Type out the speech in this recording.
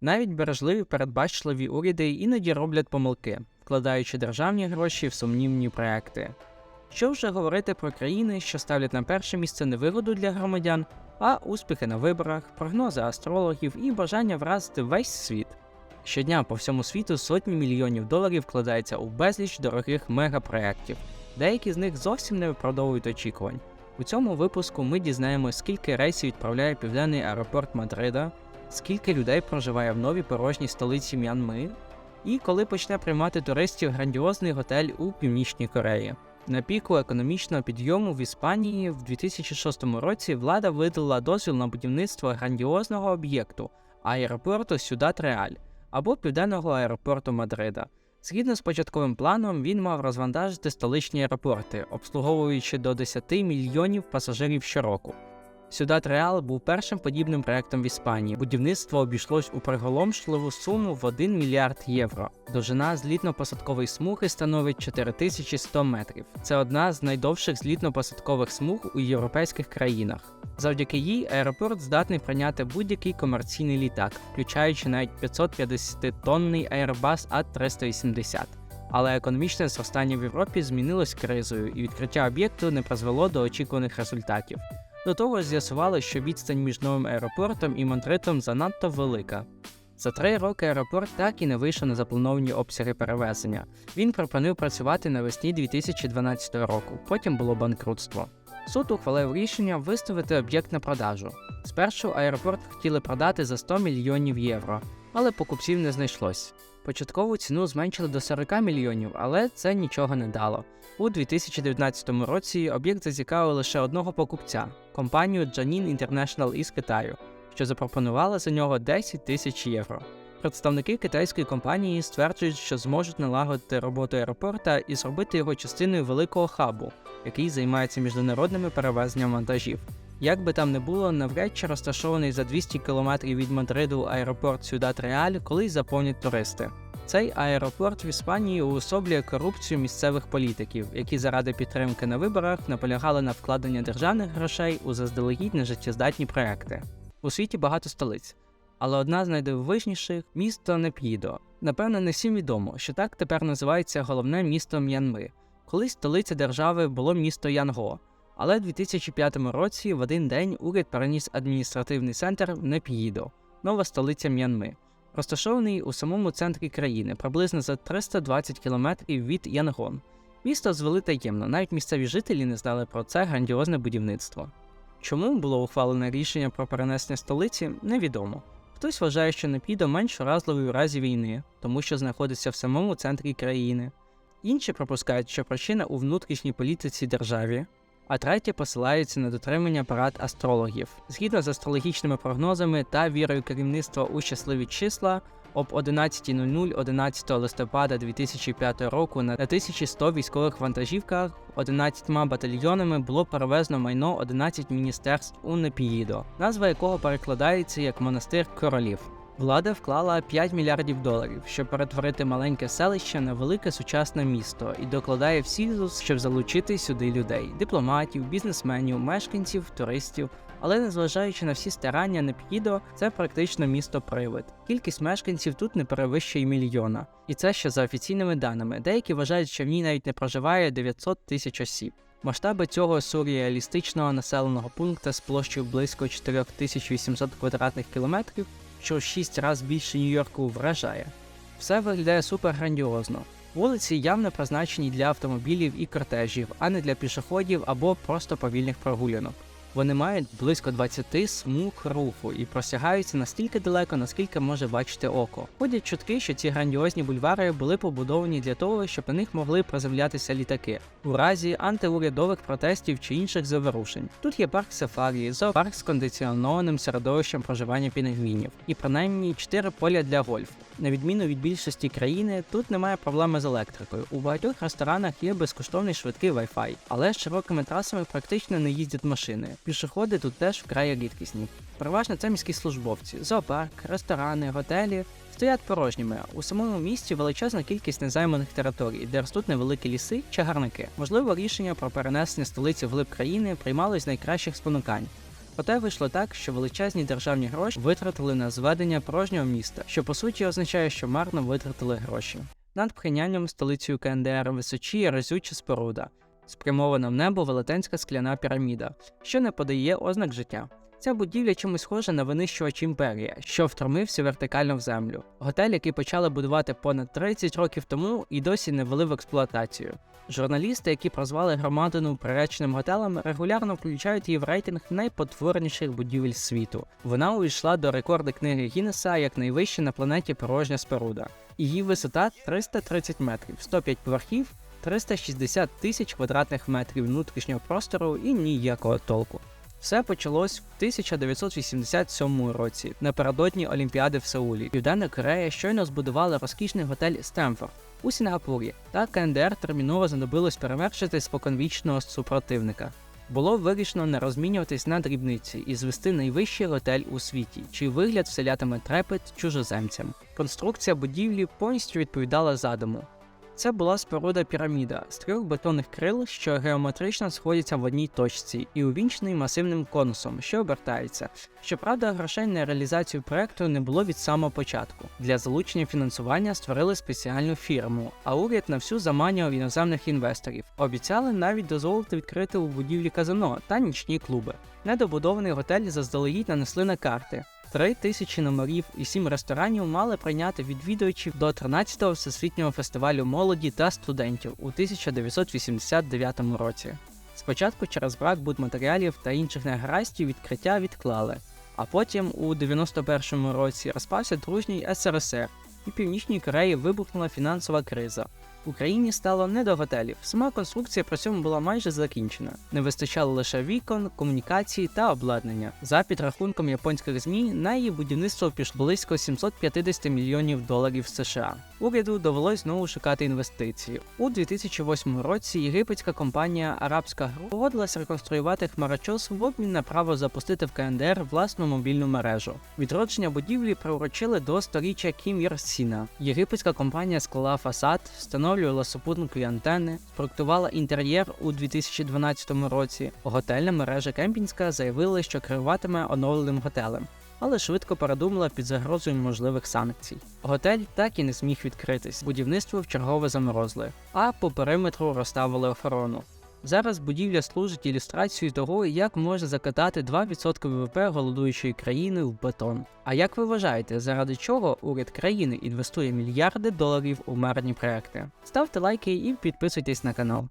Навіть бережливі передбачливі уряди іноді роблять помилки, вкладаючи державні гроші в сумнівні проекти. Що вже говорити про країни, що ставлять на перше місце не вигоду для громадян, а успіхи на виборах, прогнози астрологів і бажання вразити весь світ. Щодня по всьому світу сотні мільйонів доларів вкладається у безліч дорогих мегапроєктів. Деякі з них зовсім не виправдовують очікувань. У цьому випуску ми дізнаємося, скільки рейсів відправляє південний аеропорт Мадрида, скільки людей проживає в новій порожній столиці М'янми, і коли почне приймати туристів грандіозний готель у Північній Кореї. На піку економічного підйому в Іспанії в 2006 році влада видала дозвіл на будівництво грандіозного об'єкту аеропорту Сюдат Реаль або південного аеропорту Мадрида. Згідно з початковим планом, він мав розвантажити столичні аеропорти, обслуговуючи до 10 мільйонів пасажирів щороку. Сюдат Реал був першим подібним проектом в Іспанії. Будівництво обійшлось у приголомшливу суму в 1 мільярд євро. Довжина злітно-посадкової смуги становить 4100 метрів. Це одна з найдовших злітно-посадкових смуг у європейських країнах. Завдяки їй аеропорт здатний прийняти будь-який комерційний літак, включаючи навіть 550-тонний Airbus A380. Але економічне зростання в Європі змінилось кризою, і відкриття об'єкту не призвело до очікуваних результатів. До того з'ясували, що відстань між новим аеропортом і Мадридом занадто велика. За три роки аеропорт так і не вийшов на заплановані обсяги перевезення. Він припинив працювати навесні 2012 року, потім було банкрутство. Суд ухвалив рішення виставити об'єкт на продажу. Спершу аеропорт хотіли продати за 100 мільйонів євро, але покупців не знайшлось. Початкову ціну зменшили до 40 мільйонів, але це нічого не дало. У 2019 році об'єкт зацікавив лише одного покупця компанію Janin International із Китаю, що запропонувала за нього 10 тисяч євро. Представники китайської компанії стверджують, що зможуть налагодити роботу аеропорта і зробити його частиною великого хабу, який займається міжнародними перевезенням вантажів. Як би там не було, навряд чи розташований за 200 км від Мадриду аеропорт Сюдат Реаль колись заповнять туристи. Цей аеропорт в Іспанії уособлює корупцію місцевих політиків, які заради підтримки на виборах наполягали на вкладення державних грошей у заздалегідь нежиттєздатні проекти. У світі багато столиць, але одна з найдивовижніших місто Неп'їдо. Напевно, не всім відомо, що так тепер називається головне місто М'янми. Колись столиця держави було місто Янго, але в 2005 році в один день уряд переніс адміністративний центр в Неп'їдо, нова столиця М'янми, розташований у самому центрі країни, приблизно за 320 кілометрів від Янгон. Місто звели таємно, навіть місцеві жителі не знали про це грандіозне будівництво. Чому було ухвалене рішення про перенесення столиці, невідомо. Хтось вважає, що Непідо менш уразливий у разі війни, тому що знаходиться в самому центрі країни. Інші пропускають, що причина у внутрішній політиці державі, а третє посилається на дотримання парад астрологів. Згідно з астрологічними прогнозами та вірою керівництва у щасливі числа, об 11.00 11 листопада 2005 року на 1100 військових вантажівках 11 батальйонами було перевезено майно 11 міністерств у Непіїдо, назва якого перекладається як монастир королів. Влада вклала 5 мільярдів доларів, щоб перетворити маленьке селище на велике сучасне місто і докладає всіх зусиль, щоб залучити сюди людей: дипломатів, бізнесменів, мешканців, туристів. Але незважаючи на всі старання Неп'їдо, це практично місто привид. Кількість мешканців тут не перевищує мільйона, і це ще за офіційними даними. Деякі вважають, що в ній навіть не проживає 900 тисяч осіб. Масштаби цього сюрреалістичного населеного пункту з площею близько 4800 квадратних кілометрів, що в 6 разів більше Нью-Йорку вражає. Все виглядає супер грандіозно. Вулиці явно призначені для автомобілів і кортежів, а не для пішоходів або просто повільних прогулянок. Вони мають близько 20 смуг руху і простягаються настільки далеко, наскільки може бачити око. Ходять чутки, що ці грандіозні бульвари були побудовані для того, щоб на них могли приземлятися літаки у разі антиурядових протестів чи інших заворушень. Тут є парк сафарі, зоопарк з кондиціонованим середовищем проживання пінгвінів і принаймні 4 поля для гольфу. На відміну від більшості країни, тут немає проблеми з електрикою. У багатьох ресторанах є безкоштовний швидкий Wi-Fi, але з широкими трасами практично не їздять машини. Пішоходи тут теж вкрай рідкісні. Переважно це міські службовці, зоопарк, ресторани, готелі стоять порожніми. У самому місті величезна кількість незайманих територій, де ростуть невеликі ліси, чагарники. Можливо, рішення про перенесення столиці в глиб країни приймалось з найкращих спонукань. Проте вийшло так, що величезні державні гроші витратили на зведення порожнього міста, що по суті означає, що марно витратили гроші. Над Пхенянням, столицею КНДР, височіє разюча споруда, спрямована в небо велетенська скляна піраміда, що не подає ознак життя. Ця будівля чимось схожа на винищувач імперія, що втромився вертикально в землю. Готель, який почали будувати понад 30 років тому, і досі не ввели в експлуатацію. Журналісти, які прозвали громадину приреченим готелем, регулярно включають її в рейтинг найпотворніших будівель світу. Вона увійшла до рекорду книги Гіннеса як найвища на планеті порожня споруда. Її висота 330 метрів, 105 поверхів, 360 тисяч квадратних метрів внутрішнього простору і ніякого толку. Все почалось в 1987 році, напередодні Олімпіади в Сеулі. Південна Корея щойно збудувала розкішний готель Стемфорд у Сінгапурі, та КНДР терміново знадобилось перевершити споконвічного супротивника. Було вирішено не розмінюватись на дрібниці і звести найвищий готель у світі, чий вигляд вселятиме трепет чужоземцям. Конструкція будівлі повністю відповідала задуму. Це була споруда піраміда з трьох бетонних крил, що геометрично сходяться в одній точці, і увінчений масивним конусом, що обертається. Щоправда, грошей на реалізацію проекту не було від самого початку. Для залучення фінансування створили спеціальну фірму, а уряд на всю заманював іноземних інвесторів. Обіцяли навіть дозволити відкрити у будівлі казино та нічні клуби. Недобудований готель заздалегідь нанесли на карти. Три тисячі номерів і сім ресторанів мали прийняти відвідувачів до 13-го всесвітнього фестивалю молоді та студентів у 1989 році. Спочатку через брак будматеріалів та інших негараздів відкриття відклали, а потім у 91-му році розпався дружній СРСР, і Північній Кореї вибухнула фінансова криза. Україні стало не до готелів. Сама конструкція при цьому була майже закінчена. Не вистачало лише вікон, комунікацій та обладнання. За підрахунком японських змі на її будівництво пішло близько 750 мільйонів доларів США. Уряду довелось знову шукати інвестиції. У 2008 році єгипетська компанія Арабська Гру погодилась реконструювати хмарочос в обмін на право запустити в КНДР власну мобільну мережу. Відродження будівлі приурочили до сторіччя Кім Ір Сіна. Єгипетська компанія склала фасад, встановлювала супутникові антени, спроектувала інтер'єр у 2012 році. Готельна мережа Кемпінська заявила, що керуватиме оновленим готелем. Але швидко передумала під загрозою можливих санкцій. Готель так і не зміг відкритись. Будівництво вчергове заморозили, а по периметру розставили охорону. Зараз будівля служить ілюстрацією того, як може закатати 2% ВВП голодуючої країни в бетон. А як ви вважаєте, заради чого уряд країни інвестує мільярди доларів у марні проекти? Ставте лайки і підписуйтесь на канал.